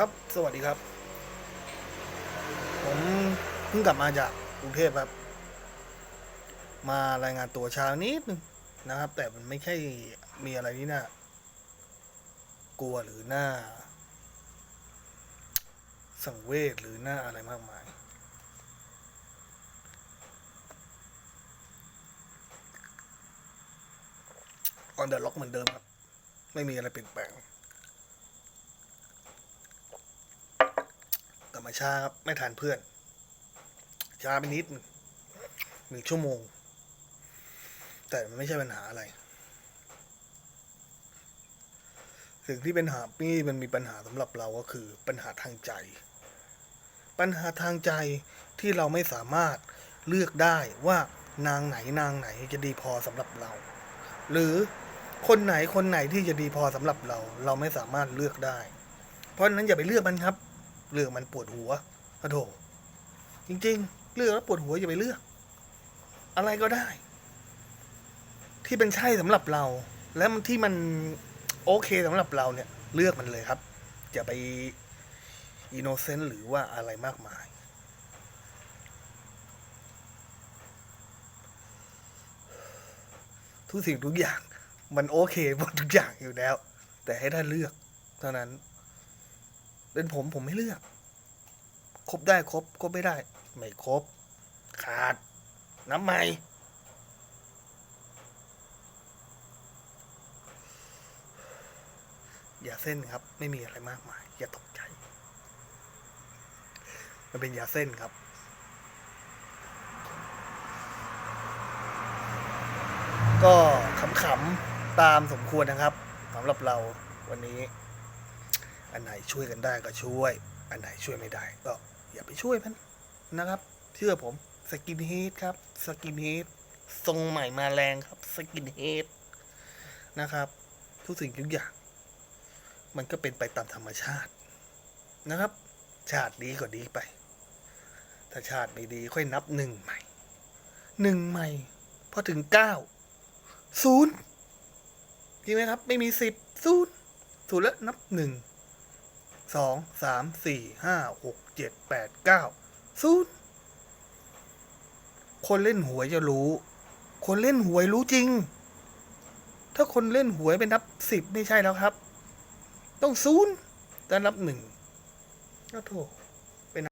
ครับ สวัสดีครับ ผมเพิ่งกลับมาจากกรุงเทพครับ มารายงานตัวเช้านิดนึงนะครับ แต่มันไม่ใช่มีอะไรที่น่ากลัวหรือน่าสังเวชหรือหน้าอะไรมากมาย ออนเดอร์ล็อกเหมือนเดิมครับ ไม่มีอะไรเปลี่ยนแปลง กลับ มาช้าครับ ไม่ทันเพื่อน ช้าไปนิดหนึ่งชั่วโมง แต่มันไม่ใช่ปัญหาอะไร สิ่งที่เป็นหานี่มันมีปัญหาสำหรับเราก็คือปัญหาทางใจ ปัญหาทางใจที่เราไม่สามารถเลือกได้ว่านางไหนนางไหนจะดีพอสำหรับเรา หรือคนไหนคนไหนที่จะดีพอสำหรับเรา เราไม่สามารถเลือกได้ เพราะนั้นอย่าไปเลือกมันครับ เลือกมันปวดหัวอะโถจริง ๆ เลือกแล้วปวดหัวอย่าไปเลือก อะไรก็ได้ ที่เป็นใช่สำหรับเรา และมันที่มันโอเคสำหรับเราเนี่ย เลือกมันเลยครับ อย่าไปอินโนเซนต์หรือว่าอะไรมากมาย ทุกสิ่งทุกอย่าง มันโอเคหมดทุกอย่างอยู่แล้ว แต่ให้ท่านเลือก เท่านั้น เป็นผมผมไม่เลือก ครบได้ครบครบไม่ได้ ไม่ครบ ขาด น้ำใหม่ยาเส้นครับ ไม่มีอะไรมากมาย อย่าตกใจ มันเป็นยาเส้นครับ ก็ขำๆตามสมควรนะครับสำหรับเราวันนี้ อันไหนช่วยกันได้ก็ช่วย อันไหนช่วยไม่ได้ ก็อย่าไปช่วยมันนะครับ เชื่อผมสกินเฮดครับสกินเฮดทรงใหม่มาแรงครับสกินเฮดนะครับ ทุกสิ่งทุกอย่าง มันก็เป็นไปตามธรรมชาตินะครับ ชาติดีก็ดีไป ถ้าชาติไม่ดีค่อยนับหนึ่งใหม่หนึ่งใหม่พอถึงเก้าศูนย์จริงไหมครับ ไม่มีสิบศูนย์ศูนย์แล้วนับหนึ่ง สองสามสี่ห้าหกเจ็ดแปดเก้าศูนย์คนเล่นหวยจะรู้ คนเล่นหวยรู้จริง ถ้าคนเล่นหวยเป็นนับสิบไม่ใช่แล้วครับ ต้องศูนย์แต่นับหนึ่งก็โถ